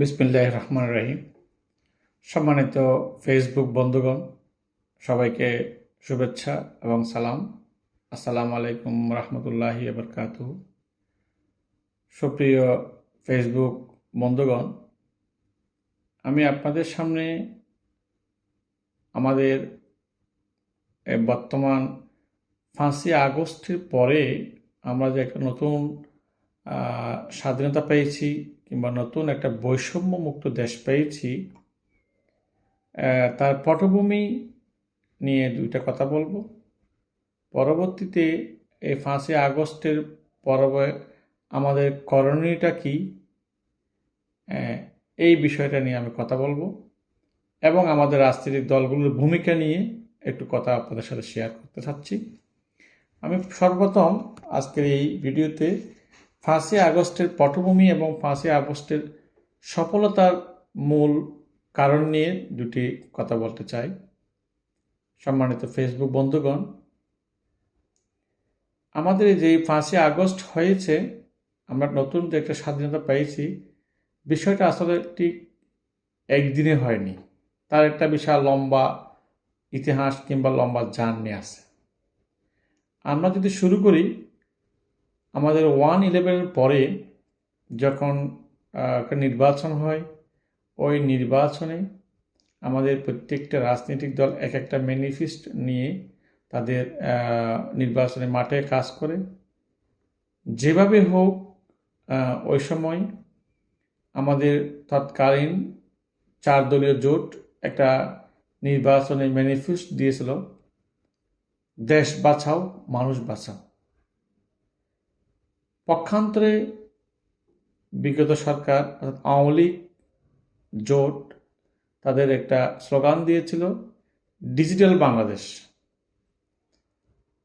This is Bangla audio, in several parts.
বিসমিল্লাহ রহমান রাহিম। সম্মানিত ফেসবুক বন্ধুগণ, সবাইকে শুভেচ্ছা এবং সালাম। আসসালামু আলাইকুম রহমতুল্লাহি বরকাত সুপ্রিয় ফেসবুক বন্ধুগণ, আমি আপনাদের সামনে আমাদের বর্তমান পাঁচই আগস্টের পরে আমরা যে একটা নতুন স্বাধীনতা পেয়েছি কিংবা নতুন একটা বৈষম্য মুক্ত দেশ পেয়েছি তার পটভূমি নিয়ে দুইটা কথা বলব। পরবর্তীতে এই পাঁচই আগস্টের পরবে আমাদের করণীয়টা কি এই বিষয়টা নিয়ে আমি কথা বলব এবং আমাদের রাজনৈতিক দলগুলোর ভূমিকা নিয়ে একটু কথা আপনাদের সাথে শেয়ার করতে চাচ্ছি। আমি সর্বপ্রথম আজকের এই ভিডিওতে পাঁচই আগস্টের পটভূমি এবং পাঁচই আগস্টের সফলতার মূল কারণ নিয়ে দুটি কথা বলতে চাই। সম্মানিত ফেসবুক বন্ধুগণ, আমাদের যে পাঁচই আগস্ট হয়েছে, আমরা নতুন যে একটা স্বাধীনতা পেয়েছি, বিষয়টা আসলে ঠিক একদিনে হয়নি। তার একটা বিশাল লম্বা ইতিহাস কিংবা লম্বা জার্নি আছে। আমরা যদি শুরু করি আমাদের ওয়ান ইলেভেনের পরে যখন একটা নির্বাচন হয়, ওই নির্বাচনে আমাদের প্রত্যেকটা রাজনৈতিক দল এক একটা ম্যানিফেস্ট নিয়ে তাদের নির্বাচনে মাঠে কাজ করে। যেভাবে হোক ওই সময় আমাদের তৎকালীন চার দলীয় জোট একটা নির্বাচনে ম্যানিফেস্ট দিয়েছিল, দেশ বাঁচাও, মানুষ বাঁচাও। পক্ষান্তরে বিগত সরকার, অর্থাৎ আওয়ামী লীগ জোট, তাদের একটা স্লোগান দিয়েছিল, ডিজিটাল বাংলাদেশ।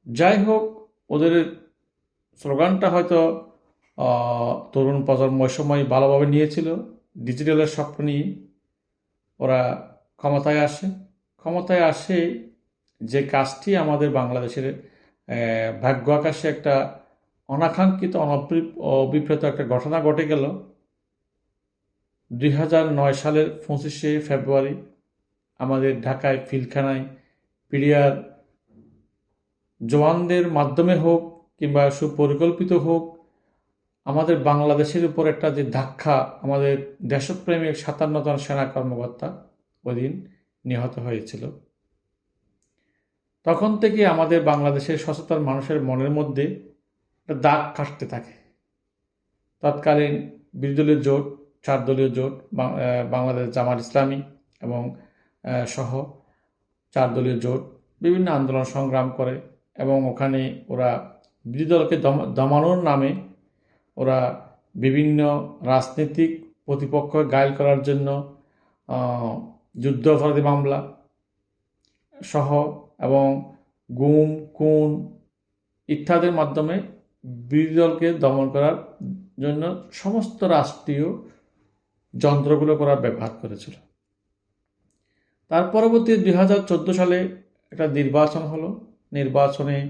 যাই হোক, ওদের স্লোগানটা হয়তো তরুণ প্রজন্ম সময় ভালোভাবে নিয়েছিল। ডিজিটালের স্বপ্ন নিয়ে ওরা ক্ষমতায় আসে। ক্ষমতায় আসে যে কাজটি আমাদের বাংলাদেশের ভাগ্য আকাশে একটা অনাকাঙ্ক্ষিত অভিপ্রেত একটা ঘটনা ঘটে গেল দুই সালের পঁচিশে ফেব্রুয়ারি আমাদের ঢাকায় ফিলখানায় পিডিয়ার জওয়ানদের মাধ্যমে হোক কিংবা সুপরিকল্পিত হোক, আমাদের বাংলাদেশের উপর একটা যে ধাক্কা আমাদের দেশপ্রেমিক জন সেনা কর্মকর্তা ওদিন নিহত হয়েছিল। তখন থেকে আমাদের বাংলাদেশের সচেতন মানুষের মনের মধ্যে দাগ কাটতে থাকে। তৎকালীন বিরোধী জোট চার দলীয় জোট বাংলাদেশ জামাত ইসলামী এবং সহ চার দলীয় জোট বিভিন্ন আন্দোলন সংগ্রাম করে এবং ওখানে ওরা বিরোধী দলকে দমানোর নামে ওরা বিভিন্ন রাজনৈতিক প্রতিপক্ষ গায়েল করার জন্য যুদ্ধ অপরাধী মামলা সহ এবং গুম, খুন ইত্যাদির মাধ্যমে বিরোধী দলকে দমন করার জন্য সমস্ত রাষ্ট্রীয় যন্ত্রগুলো করার ব্যবহার করেছিল। তার পরবর্তী দুই হাজার চোদ্দ সালে একটা নির্বাচন হলো। নির্বাচনে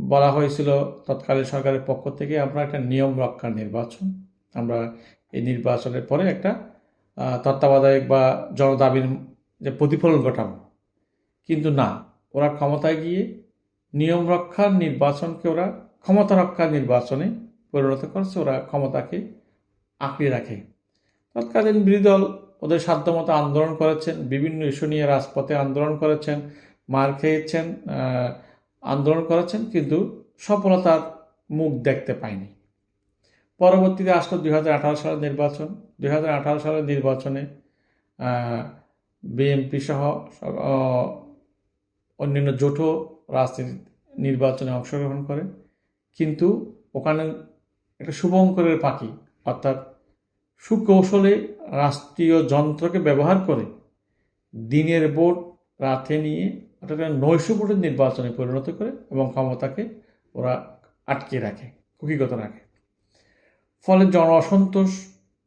বলা হয়েছিল তৎকালীন সরকারের পক্ষ থেকে আমরা একটা নিয়ম রক্ষার নির্বাচন। আমরা এই নির্বাচনের পরে একটা তত্ত্বাবধায়ক বা জনদাবির যে প্রতিফলন ঘটাবো। কিন্তু না, ওরা ক্ষমতায় গিয়ে নিয়ম রক্ষার নির্বাচনকে ওরা ক্ষমতা রক্ষার নির্বাচনে পরিণত করছে, ওরা ক্ষমতাকে আঁকড়ে রাখে। তৎকালীন বিরোধী দল ওদের সাধ্যমতো আন্দোলন করেছেন, বিভিন্ন ইস্যু নিয়ে রাজপথে আন্দোলন করেছেন, মার খেয়েছেন আন্দোলন করেছেন, কিন্তু সফলতার মুখ দেখতে পায়নি। পরবর্তীতে আসলো দুই হাজার আঠারো সালের নির্বাচন। দুই হাজার আঠারো সালের নির্বাচনে বিএনপি সহ অন্যান্য জোটও রাজনীতি নির্বাচনে অংশগ্রহণ করে। কিন্তু ওখানে একটা শুভঙ্করের পাখি, অর্থাৎ সুকৌশলে রাষ্ট্রীয় যন্ত্রকে ব্যবহার করে দিনের ভোট রাতে নিয়ে অর্থাৎ নৈশ ভোটের নির্বাচনে পরিণত করে এবং ক্ষমতাকে ওরা আটকে রাখে, কুকিগত রাখে। ফলে জন অসন্তোষ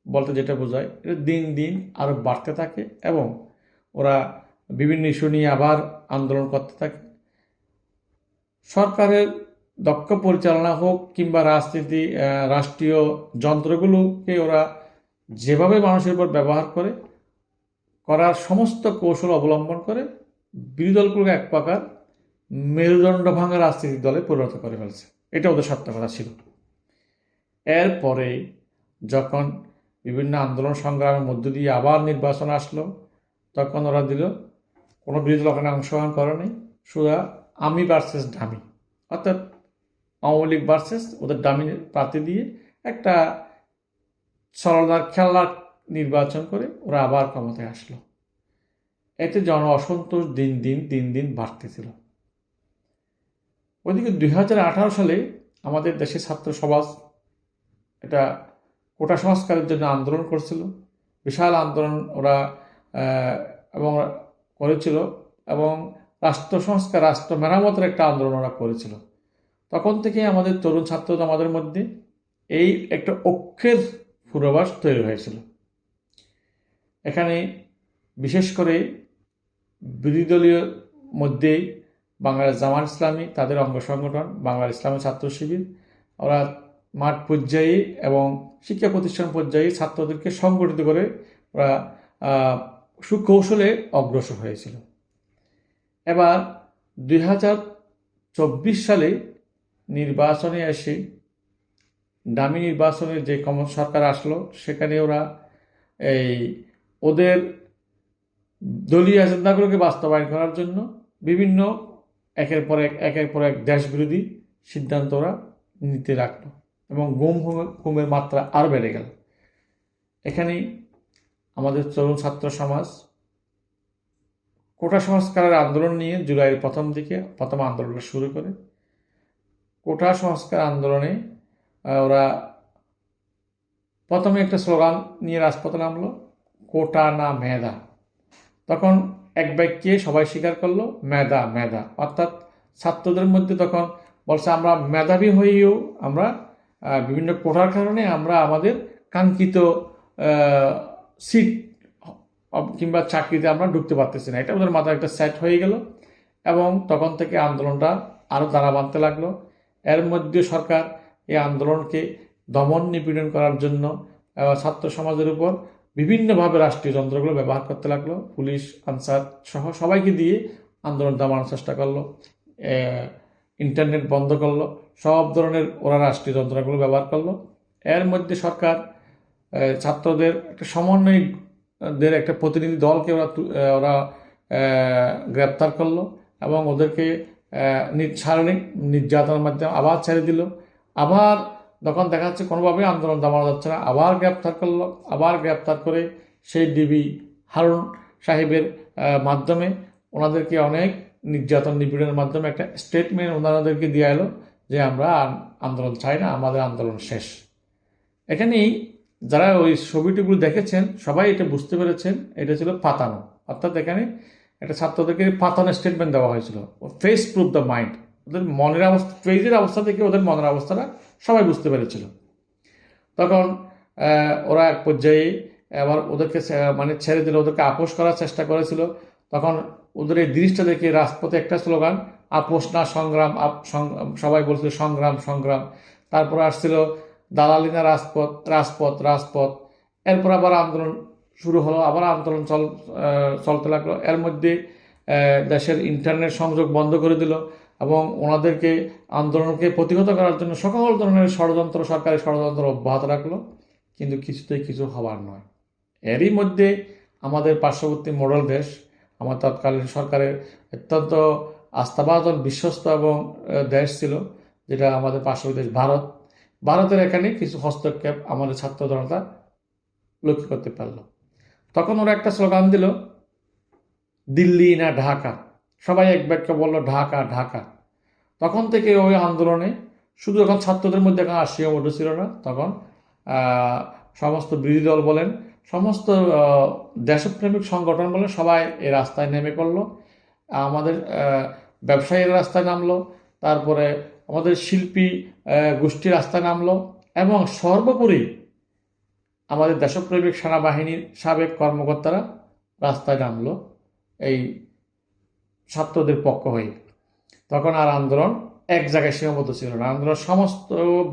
বলতে যেটা বোঝায়, এটা দিন দিন আরও বাড়তে থাকে এবং ওরা বিভিন্ন ইস্যু নিয়ে আবার আন্দোলন করতে থাকে। সরকারের দক্ষ পরিচালনা হোক কিংবা রাজনীতি রাষ্ট্রীয় যন্ত্রগুলোকে ওরা যেভাবে মানুষের উপর ব্যবহার করে, করার সমস্ত কৌশল অবলম্বন করে বিরোধী দলগুলোকে এক প্রকার মেরুদণ্ড ভাঙা রাজনৈতিক দলে পরিণত করে ফেলছে। এটা ওদের কথা ছিল। এরপরে যখন বিভিন্ন আন্দোলন সংগ্রামের মধ্য দিয়ে আবার নির্বাচন আসলো, তখন ওরা দিল, কোনো বিরোধী দল ওখানে অংশগ্রহণ করেনি শুধু আমি ভার্সেস ডামি অর্থাৎ আওয়ামী লীগ ভার্সেস ওদের ডামি প্রার্থী দিয়ে একটা সরলার খেলার নির্বাচন করে ওরা আবার ক্ষমতায় আসলো। এতে জন অসন্তোষ দিন দিন দিন দিন বাড়তেছিল। ওইদিকে দুই হাজার আঠারো সালে আমাদের দেশের ছাত্র সমাজ এটা কোটা সংস্কারের জন্য আন্দোলন করছিল। বিশাল আন্দোলন ওরা এবং করেছিল এবং রাষ্ট্র সংস্কার রাষ্ট্র মেরামতের একটা আন্দোলন ওরা করেছিল। তখন থেকে আমাদের তরুণ ছাত্র আমাদের মধ্যে এই একটা অক্ষের পূর্বাভাস তৈরি হয়েছিল। এখানে বিশেষ করে বিরোধী দলীয় মধ্যেই বাংলাদেশ জামাত ইসলামী, তাদের অঙ্গ সংগঠন, বাংলার ইসলামী ছাত্র শিবির, ওরা মাঠ পর্যায়ে এবং শিক্ষা প্রতিষ্ঠান পর্যায়ে ছাত্রদেরকে সংগঠিত করে ওরা সুকৌশলে অগ্রসর হয়েছিল। এবার দুই হাজার চব্বিশ সালে নির্বাচনে এসে দামি নির্বাচনে যে কম সরকার আসলো, সেখানে ওরা এই ওদের দলীয় এজেন্ডাগুলোকে বাস্তবায়ন করার জন্য বিভিন্ন একের পর এক, একের পর এক দেশ বিরোধী সিদ্ধান্ত ওরা নিতে লাগল এবং গুম হুম- গুমের মাত্রা আরও বেড়ে গেল। এখানেই আমাদের তরুণ ছাত্র সমাজ কোটা সংস্কারের আন্দোলন নিয়ে জুলাইয়ের প্রথম দিকে, প্রথম আন্দোলনটা শুরু করে। কোটা সংস্কার আন্দোলনে ওরা প্রথমে একটা স্লোগান নিয়ে রাজপথে নামলো, কোটা না মেধা। তখন এক বাক্যে সবাই স্বীকার করল, মেধা মেধা। অর্থাৎ ছাত্রদের মধ্যে তখন বলছে, আমরা মেধাবী হয়েও আমরা বিভিন্ন কোটার কারণে আমরা আমাদের কাঙ্ক্ষিত সিট কিংবা চাকরিতে আমরা ঢুকতে পারতেছি না। এটা ওদের মাথায় একটা সেট হয়ে গেল এবং তখন থেকে আন্দোলনটা আরও দাঁড়া বাঁধতে লাগল। এর মধ্যে সরকার এই আন্দোলনকে দমন নিপীড়ন করার জন্য ছাত্র সমাজের উপর বিভিন্নভাবে রাষ্ট্রীয় যন্ত্রগুলো ব্যবহার করতে লাগল। পুলিশ, আনসার সহ সবাইকে দিয়ে আন্দোলন দমানোর চেষ্টা করল ইন্টারনেট বন্ধ করল, সব ধরনের ওরা রাষ্ট্রীয় যন্ত্রগুলো ব্যবহার করল। এর মধ্যে সরকার ছাত্রদের একটা সমন্বয়দের একটা প্রতিনিধি দলকে ওরা ওরা গ্রেপ্তার করল এবং ওদেরকে শারীরিক নির্যাতনের মাধ্যমে আবার ছেড়ে দিল। আবার তখন দেখা যাচ্ছে কোনোভাবেই আন্দোলন দমানো যাচ্ছে না, আবার গ্রেপ্তার করল। আবার গ্রেপ্তার করে সেই ডিবি হারুন সাহেবের মাধ্যমে ওনাদেরকে অনেক নির্যাতন নিপীড়নের মাধ্যমে একটা স্টেটমেন্ট ওনাদেরকে দিয়ে এলো যে আমরা আন্দোলন চাই না, আমাদের আন্দোলন শেষ। এখানেই যারা ওই ছবিটিগুলো দেখেছেন, সবাই এটা বুঝতে পেরেছেন, এটা ছিল পাতানো। অর্থাৎ এখানে একটা ছাত্রদেরকে পাতানো স্টেটমেন্ট দেওয়া হয়েছিল। ফেস প্রুফ দ্য মাইন্ড ওদের মনের অবস্থা ফেজের অবস্থা থেকে ওদের মনের অবস্থাটা সবাই বুঝতে পেরেছিল। তখন ওরা এক পর্যায়ে আবার ওদেরকে মানে ছেড়ে দিল, ওদেরকে আপোষ করার চেষ্টা করেছিল। তখন ওদের এই জিনিসটা দেখে রাজপথে একটা স্লোগান, আপোষ না সংগ্রাম সবাই বলছিল সংগ্রাম সংগ্রাম। তারপর আসছিল দালালি না রাজপথ রাজপথ রাজপথ। এরপর আবার আন্দোলন শুরু হলো, আবার আন্দোলন চল চলতে লাগল। এর মধ্যে দেশের ইন্টারনেট সংযোগ বন্ধ করে দিল এবং ওনাদেরকে আন্দোলনকে প্রতিহত করার জন্য সকল ধরনের ষড়যন্ত্র, সরকারি ষড়যন্ত্র অব্যাহত রাখল। কিন্তু কিছুতেই কিছু হবার নয়। এরই মধ্যে আমাদের পার্শ্ববর্তী মডেল দেশ, আমার তৎকালীন সরকারের অত্যন্ত আস্থাবাদন বিশ্বস্ত এবং দেশ ছিল, যেটা আমাদের পার্শ্ববর্তী দেশ ভারত। ভারতের এখানে কিছু হস্তক্ষেপ আমাদের ছাত্র জনতা লক্ষ্য করতে পারল। তখন ওরা একটা স্লোগান দিল, দিল্লি না ঢাকা। সবাই এক বাক্য বলল, ঢাকা ঢাকা। তখন থেকে ওই আন্দোলনে শুধু এখন ছাত্রদের মধ্যে এখন আসিয়া উঠেছিল না, তখন সমস্ত বিরোধী দল বলেন, সমস্ত দেশপ্রেমিক সংগঠন বলেন, সবাই এই রাস্তায় নেমে পড়ল। আমাদের ব্যবসায়ীরা রাস্তায় নামলো। তারপরে আমাদের শিল্পী গোষ্ঠী রাস্তায় নামলো এবং সর্বোপরি আমাদের দেশপ্রেমিক সেনাবাহিনীর সাবেক কর্মকর্তারা রাস্তায় নামলো এই ছাত্রদের পক্ষ হয়ে। তখন আর আন্দোলন এক জায়গায় সীমাবদ্ধ ছিল না। আন্দোলন সমস্ত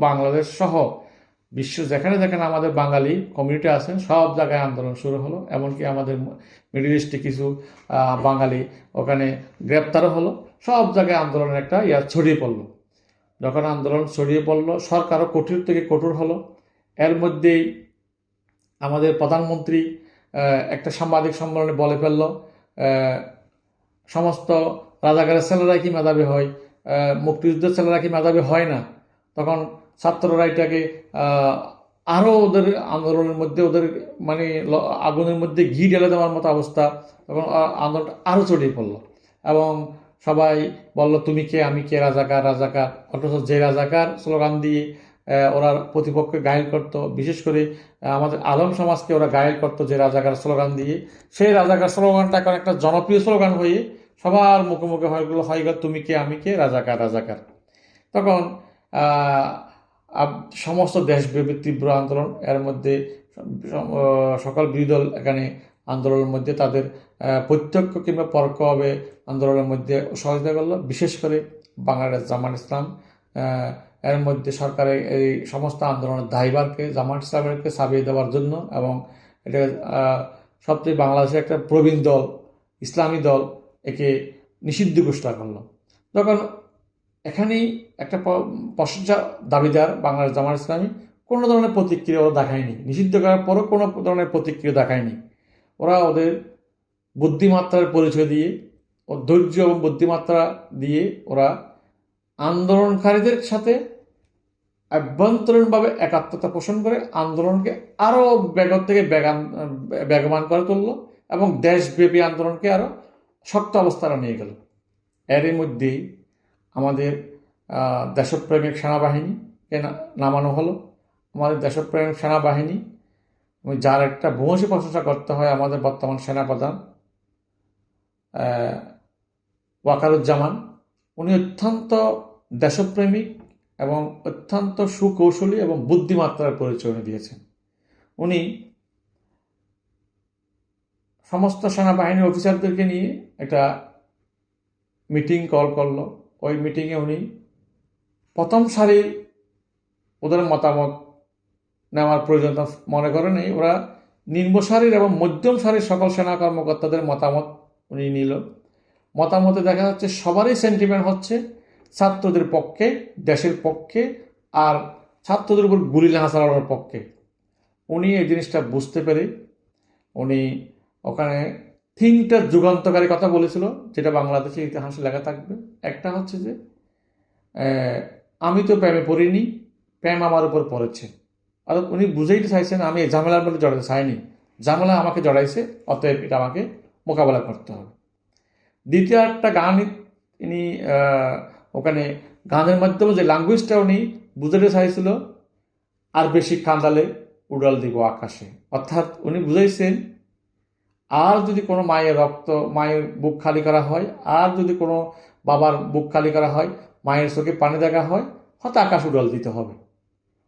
বাংলাদেশ সহ বিশ্ব যেখানে যেখানে আমাদের বাঙালি কমিউনিটি আছেন, সব জায়গায় আন্দোলন শুরু হলো। এমনকি আমাদের মিডিল ইস্টে কিছু বাঙালি ওখানে গ্রেপ্তারও হলো। সব জায়গায় আন্দোলনের একটা ইয়া ছড়িয়ে পড়ল। যখন আন্দোলন ছড়িয়ে পড়ল সরকারও কঠোর থেকে কঠোর হলো। এর মধ্যেই আমাদের প্রধানমন্ত্রী একটা সাংবাদিক সম্মেলনে বলে ফেলল সমস্ত রাজাকারের ছেলেরা কি মেধাবী হয় মুক্তিযুদ্ধের ছেলেরা কি মেধাবী হয় না? তখন ছাত্ররা এটাকে আহ, আরও ওদের আন্দোলনের মধ্যে ওদের মানে আগুনের মধ্যে ঘি ঢেলে দেওয়ার মতো অবস্থা তখন আন্দোলনটা আরও ছড়িয়ে পড়ল। এবং সবাই বলল, তুমি কে? আমি কে? রাজাকার রাজাকার। অথচ যে রাজাকার স্লোগান দিয়ে ওরা প্রতিপক্ষকে গায়েল করতো। বিশেষ করে আমাদের আলম সমাজকে ওরা গায়েল করতো যে রাজাকার স্লোগান দিয়ে। সেই রাজাকার স্লোগানটা এখন একটা জনপ্রিয় স্লোগান হয়ে সবার মুখে মুখে হয়েগুলো হয় গেল তুমি কে? আমি কে? রাজাকার রাজাকার। তখন সমস্ত দেশব্যাপী তীব্র আন্দোলন, এর মধ্যে সকল বিরোধী দল এখানে আন্দোলনের মধ্যে তাদের প্রত্যক্ষ কিংবা পরোক্ষভাবে আন্দোলনের মধ্যে সহযোগিতা করল। বিশেষ করে বাংলাদেশ জামাত ইসলাম এর মধ্যে সরকারের এই সমস্ত আন্দোলনের দায়ভারকে, জামাত ইসলামেরকে ছাপিয়ে দেওয়ার জন্য এবং এটা সবচেয়ে বাংলাদেশের একটা প্রবীণ দল, ইসলামী দল একে নিষিদ্ধ ঘোষণা করল। যখন এখানেই একটা প্রশংসা দাবিদার বাংলাদেশ জামাত ইসলামী কোনো ধরনের প্রতিক্রিয়া দেখায়নি। নিষিদ্ধ করার পরও কোনো ধরনের প্রতিক্রিয়া দেখায়নি। ওরা ওদের বুদ্ধিমাত্রার পরিচয় দিয়ে, ও ধৈর্য এবং বুদ্ধিমাত্রা দিয়ে ওরা আন্দোলনকারীদের সাথে আভ্যন্তরীণভাবে একাত্মতা পোষণ করে আন্দোলনকে আরও বেগত থেকে বেগান, বেগবান করে তুলল এবং দেশব্যাপী আন্দোলনকে আরও শক্ত অবস্থানে নিয়ে গেল। এরই মধ্যেই আমাদের দেশপ্রেমিক সেনাবাহিনীকে নামানো হলো। আমাদের দেশপ্রেমিক সেনাবাহিনী এবং যার একটা ভূয়সী প্রশংসা করতে হয় আমাদের বর্তমান সেনাপ্রধান ওয়াকারুজ্জামান। উনি অত্যন্ত দেশপ্রেমিক এবং অত্যন্ত সুকৌশলী এবং বুদ্ধিমাত্রার পরিচয় উনি দিয়েছেন। উনি সমস্ত সেনাবাহিনীর অফিসারদেরকে নিয়ে একটা মিটিং কল করল। ওই মিটিংয়ে উনি প্রথম সারির ওদের মতামত নেওয়ার প্রয়োজন মনে করেন ওরা নিম্ন সারির এবং মধ্যম সারির সকল সেনা কর্মকর্তাদের মতামত উনি নিল। মতামতে দেখা যাচ্ছে সবারই সেন্টিমেন্ট হচ্ছে ছাত্রদের পক্ষে, দেশের পক্ষে আর ছাত্রদের উপর গুলি না চালানোর পক্ষে। উনি এই জিনিসটা বুঝতে পেরে উনি ওখানে তিনটা যুগান্তকারী কথা বলেছিল, যেটা বাংলাদেশের ইতিহাসে লেখা থাকবে। একটা হচ্ছে যে আমি তো প্রেমে পড়িনি, প্রেম আমার উপর পড়েছে। অর্থাৎ উনি বুঝেইতে চাইছেন, আমি এই ঝামেলার মধ্যে জড়াতে চাইনি। ঝামেলা আমাকে জড়াইছে, অতএব এটা আমাকে মোকাবেলা করতে হবে। দ্বিতীয় একটা গান ইনি ওখানে গানের মাধ্যমে যে ল্যাঙ্গুয়েজটা উনি বুঝাতে চাইছিল, আর বেশি কান্দালে উড়াল দিব আকাশে। অর্থাৎ উনি বুঝাইছেন, আর যদি কোনো মায়ের রক্ত, মায়ের বুক খালি করা হয়, আর যদি কোনো বাবার বুক খালি করা হয়, মায়ের চোখে পানি দেখা হয়, হয়তো আকাশ উড়াল দিতে হবে।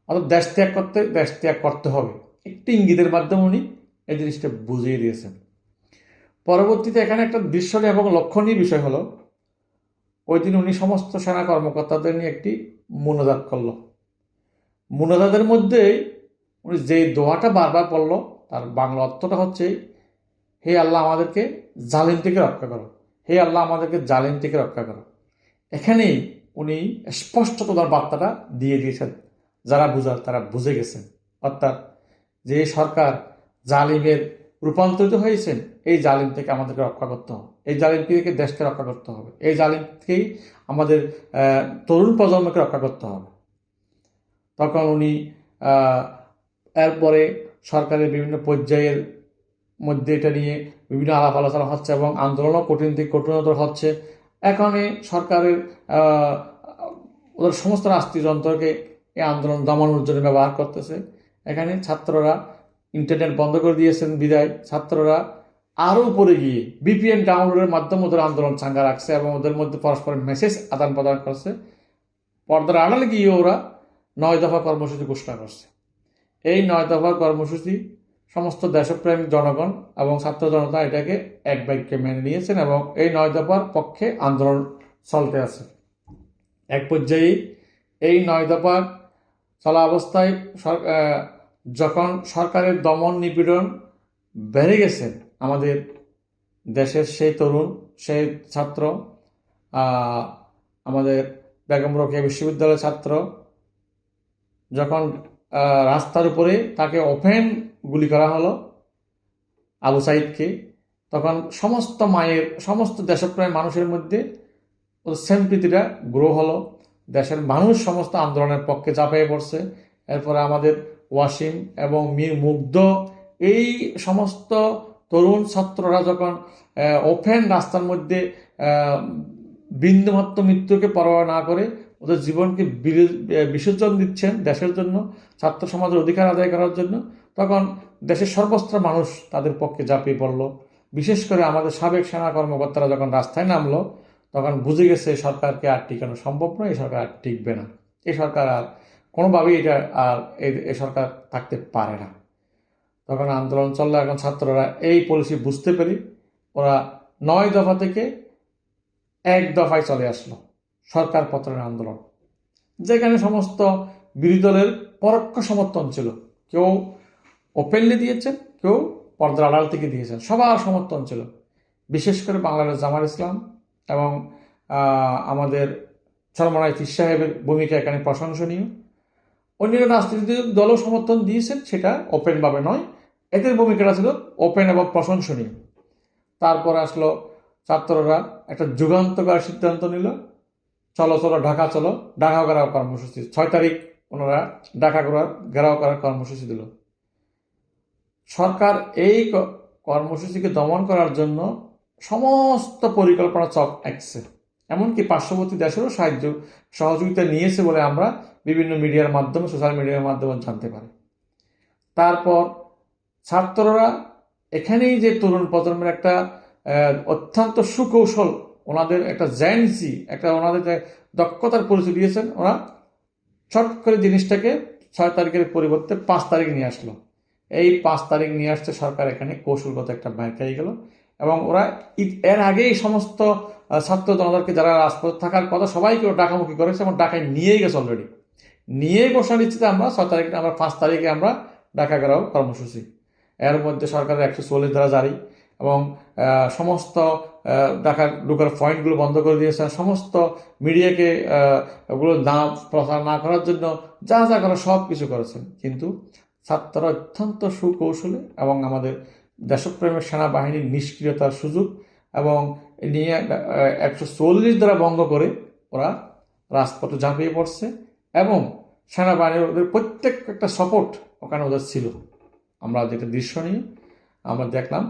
অর্থাৎ দেশ ত্যাগ করতে, দেশ ত্যাগ করতে হবে। একটি ইঙ্গিতের মাধ্যমে উনি এই জিনিসটা বুঝিয়ে দিয়েছেন। পরবর্তীতে এখানে একটা দৃশ্যনীয় এবং লক্ষণীয় বিষয় হলো, ওই দিন উনি সমস্ত সেনা কর্মকর্তাদের নিয়ে একটি মোনাজাত করল। মোনাজাতের মধ্যে উনি যে দোয়াটা বারবার পড়ল, তার বাংলা অর্থটা হচ্ছে, হে আল্লাহ আমাদেরকে জালিম থেকে রক্ষা করো। হে আল্লাহ আমাদেরকে জালিম থেকে রক্ষা করো। এখানেই উনি স্পষ্টত তার বার্তাটা দিয়ে দিয়েছেন। যারা বুঝার তারা বুঝে গেছেন। অর্থাৎ যে সরকার জালিমের রূপান্তরিত হয়েছেন, এই জালিম থেকে আমাদেরকে রক্ষা করতে হবে। এই জালিম থেকে দেশকে রক্ষা করতে হবে। এই জালিম থেকেই আমাদের তরুণ প্রজন্মকে রক্ষা করতে হবে। তখন উনি এরপরে সরকারের বিভিন্ন পর্যায়ের মধ্যে এটা নিয়ে বিভিন্ন আলাপ আলোচনা হচ্ছে এবং আন্দোলনও কঠিন থেকে কঠিনতর হচ্ছে। এখানে সরকারের ওদের সমস্ত রাষ্ট্রীয় যন্ত্রকে এই আন্দোলন দমানোর জন্য ব্যবহার করতেছে। এখানে ছাত্ররা ইন্টারনেট বন্ধ করে দিয়েছেন বিদায়। ছাত্ররা আরও উপরে গিয়ে বিপিএন ডাউনলোডের মাধ্যমে ওদের আন্দোলন চাঙ্গা রাখছে এবং ওদের মধ্যে পরস্পরের মেসেজ আদান প্রদান করছে। পর্দার আড়ালে গিয়ে ওরা নয় দফা কর্মসূচি ঘোষণা করছে। এই নয় দফা কর্মসূচি সমস্ত দেশপ্রেমিক জনগণ এবং ছাত্র জনতা এটাকে এক বাক্যে মেনে নিয়েছেন এবং এই নয় দফার পক্ষে আন্দোলন চলতে আছে। এক পর্যায়ে এই নয় দফা চলা অবস্থায় যখন সরকারের দমন নিপীড়ন বেড়ে গেছে আমাদের দেশের সেই তরুণ, সেই ছাত্র আমাদের বেগম রোকেয়া বিশ্ববিদ্যালয়ের ছাত্র, যখন রাস্তার উপরে তাকে ওপেন গুলি করা হলো আবু সাইদকে, তখন সমস্ত মায়ের, সমস্ত দেশপ্রায় মানুষের মধ্যে সেমপ্রীতিটা গ্রো হলো। দেশের মানুষ সমস্ত আন্দোলনের পক্ষে ঝাঁপিয়ে পড়ছে। এরপরে আমাদের ওয়াসিম এবং মীর মুগ্ধ, এই সমস্ত তরুণ ছাত্ররা যখন ওপেন রাস্তার মধ্যে বিন্দুমাত্র মৃত্যুকে পরোয়া না করে ওদের জীবনকে বিসর্জন দিচ্ছেন দেশের জন্য, ছাত্র সমাজের অধিকার আদায় করার জন্য, তখন দেশের সর্বস্ত্র মানুষ তাদের পক্ষে ঝাঁপিয়ে পড়ল। বিশেষ করে আমাদের সাবেক সেনা কর্মকর্তারা যখন রাস্তায় নামলো তখন বুঝে গেছে সরকারকে আর টিকানো সম্ভব নয়, এই সরকার আর টিকবে না। এই সরকার আর কোনোভাবেই এটা আর এই- সরকার থাকতে পারে না। তখন আন্দোলন চললে, এখন ছাত্ররা এই পলিসি বুঝতে পেরে ওরা নয় দফা থেকে এক দফায় চলে আসলো, সরকার পতনের আন্দোলন। যেখানে সমস্ত বিরোধী দলের পরোক্ষ সমর্থন ছিল। কেউ ওপেনলি দিয়েছেন কেউ পর্দার আড়াল থেকে দিয়েছেন সবার সমর্থন ছিল। বিশেষ করে বাংলাদেশ জামাল ইসলাম এবং আমাদের চরমনাই ফির সাহেবের ভূমিকা এখানে প্রশংসনীয়। অন্যান্য রাজনীতিক দলও সমর্থন দিয়েছেন, সেটা ওপেনভাবে নয়। এদের ভূমিকাটা ছিল ওপেন এবং প্রশংসনীয়। তারপর আসলো ছাত্ররা একটা যুগান্তকার সিদ্ধান্ত নিল। চলো চলো, ঢাকা চলো। ঢাকা করার কর্মসূচি। ছয় তারিখ ওনারা ঢাকা ঘেরাও করার কর্মসূচি দিল। সরকার এই কর্মসূচিকে দমন করার জন্য সমস্ত পরিকল্পনা চক আঁকছে এমনকি পার্শ্ববর্তী দেশেরও সাহায্য, সহযোগিতা নিয়েছে বলে আমরা বিভিন্ন মিডিয়ার মাধ্যমে, সোশ্যাল মিডিয়ার মাধ্যমে জানতে পারি। তারপর ছাত্ররা এখানেই যে তরুণ প্রজন্মের একটা অত্যন্ত সুকৌশল, ওনাদের একটা জ্যান্সি একটা ওনাদের যে দক্ষতার পরিচয় দিয়েছেন, ওরা ছট করে জিনিসটাকে ছয় তারিখের পরিবর্তে পাঁচ তারিখ নিয়ে আসলো। এই পাঁচ তারিখ নিয়ে আসতে সরকার এখানে কৌশলগত একটা হয়ে গেল। এবং ওরা এর আগেই সমস্ত ছাত্র জনতাকে যারা রাজপথে থাকার কথা সবাইকে ডাকামুখী করেছে এবং ডাকায় নিয়েই গেছে অলরেডি নিয়েই ঘোষণা দিচ্ছে যে আমরা ছয় তারিখে আমরা পাঁচ তারিখে আমরা ডাকা গেরাও কর্মসূচি। এর মধ্যে সরকারের একশো চল্লিশ ধারা জারি এবং সমস্ত আহ, ঢাকার পয়েন্টগুলো বন্ধ করে দিয়েছেন সমস্ত মিডিয়াকে ওগুলো না প্রচার না করার জন্য যা যা করা সব কিছু করেছেন। কিন্তু ছাত্ররা অত্যন্ত সুকৌশলে এবং আমাদের দেশপ্রেমের সেনাবাহিনীর নিষ্ক্রিয়তার সুযোগ এবং নিয়ে একশো চল্লিশ দ্বারা ভঙ্গ করে ওরা রাজপথে ঝাঁপিয়ে পড়ছে এবং সেনাবাহিনীর ওদের প্রত্যেক একটা সাপোর্ট ওখানে ওদের ছিল। আমরা যেটা দৃশ্য নিয়ে আমরা দেখলাম,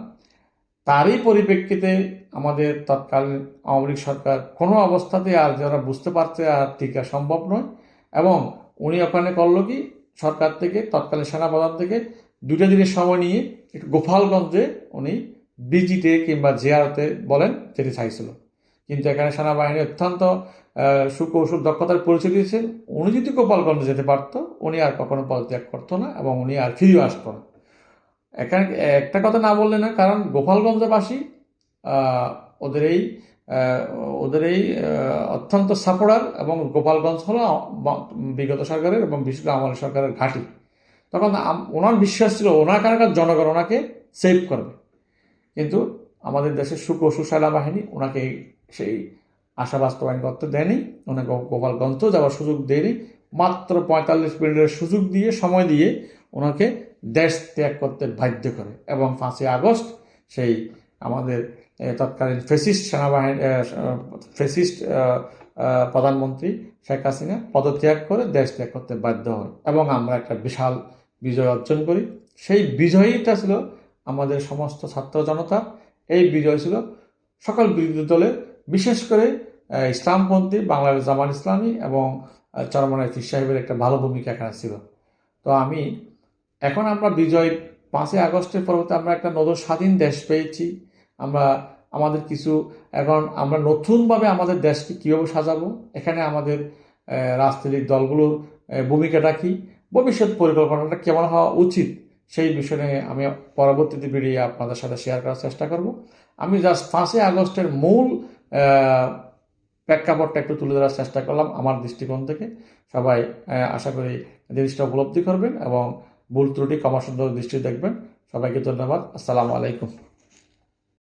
তারই পরিপ্রেক্ষিতে আমাদের তৎকালীন আওয়ামী লীগ সরকার কোনো অবস্থাতে আর যারা বুঝতে পারছে আর টিকা সম্ভব নয় এবং উনি ওখানে করল কি, সরকার থেকে, তৎকালীন সেনাপ্রধান থেকে দুটো দিনের সময় নিয়ে একটু গোপালগঞ্জে উনি বিজিতে কিংবা জিয়ারতে বলেন যেতে চাইছিল। কিন্তু এখানে সেনাবাহিনী অত্যন্ত সুকৌশল, দক্ষতার পরিচয় দিয়েছেন উনি যদি গোপালগঞ্জে যেতে পারতো, উনি আর কখনো পদত্যাগ করতো না এবং উনি আর ফিরেও আসতো না। এখানে একটা কথা না বললে না, কারণ গোপালগঞ্জবাসী ওদের এই ওদের এই অত্যন্ত সাপোর্টার এবং গোপালগঞ্জ হলো বিগত সরকারের এবং বিশেষ করে আমলের সরকারের ঘাঁটি। তখন ওনার বিশ্বাস ছিল, ওনার কারণে জনগণ ওনাকে সেভ করবে। কিন্তু আমাদের দেশের সুকৌশল সেনাবাহিনী ওনাকে সেই আশা বাস্তবায়ন করতে দেয়নি, ওনাকে গোপালগঞ্জ যাওয়ার সুযোগ দেয়নি, মাত্র পঁয়তাল্লিশ মিনিটের সুযোগ দিয়ে, সময় দিয়ে ওনাকে দেশ ত্যাগ করতে বাধ্য করে এবং পাঁচই আগস্ট সেই আমাদের তৎকালীন ফেসিস্ট সেনাবাহিনী ফেসিস্ট প্রধানমন্ত্রী শেখ হাসিনা পদত্যাগ করে দেশ ত্যাগ করতে বাধ্য হয়। এবং আমরা একটা বিশাল বিজয় অর্জন করি। সেই বিজয়ীটা ছিল আমাদের সমস্ত ছাত্র জনতা। এই বিজয় ছিল সকল বিরোধী দলের, বিশেষ করে ইসলামপন্থী বাংলাদেশ জামাত ইসলামী এবং চরমনায় সাহেবের একটা ভালো ভূমিকা এখানে ছিল। তো আমি, এখন আমরা বিজয় পাঁচই আগস্টের পরবর্তী আমরা একটা নতুন স্বাধীন দেশ পেয়েছি। আমরা, আমাদের কিছু, এখন আমরা নতুনভাবে আমাদের দেশকে কীভাবে সাজাবো? এখানে আমাদের রাজনৈতিক দলগুলোর ভূমিকাটা কি? ভবিষ্যৎ পরিকল্পনাটা কেমন হওয়া উচিত সেই বিষয় আমি পরবর্তীতে বেরিয়ে আপনাদের সাথে শেয়ার করার চেষ্টা করব। আমি জাস্ট পাঁচই আগস্টের মূল প্রেক্ষাপটটা একটু তুলে ধরার চেষ্টা করলাম আমার দৃষ্টিকোণ থেকে। সবাই আশা করি জিনিসটা উপলব্ধি করবেন এবং ভুল ত্রুটি ক্ষমা সুন্দর দৃষ্টি দেখবেন। সবাইকে ধন্যবাদ। আসসালামু আলাইকুম।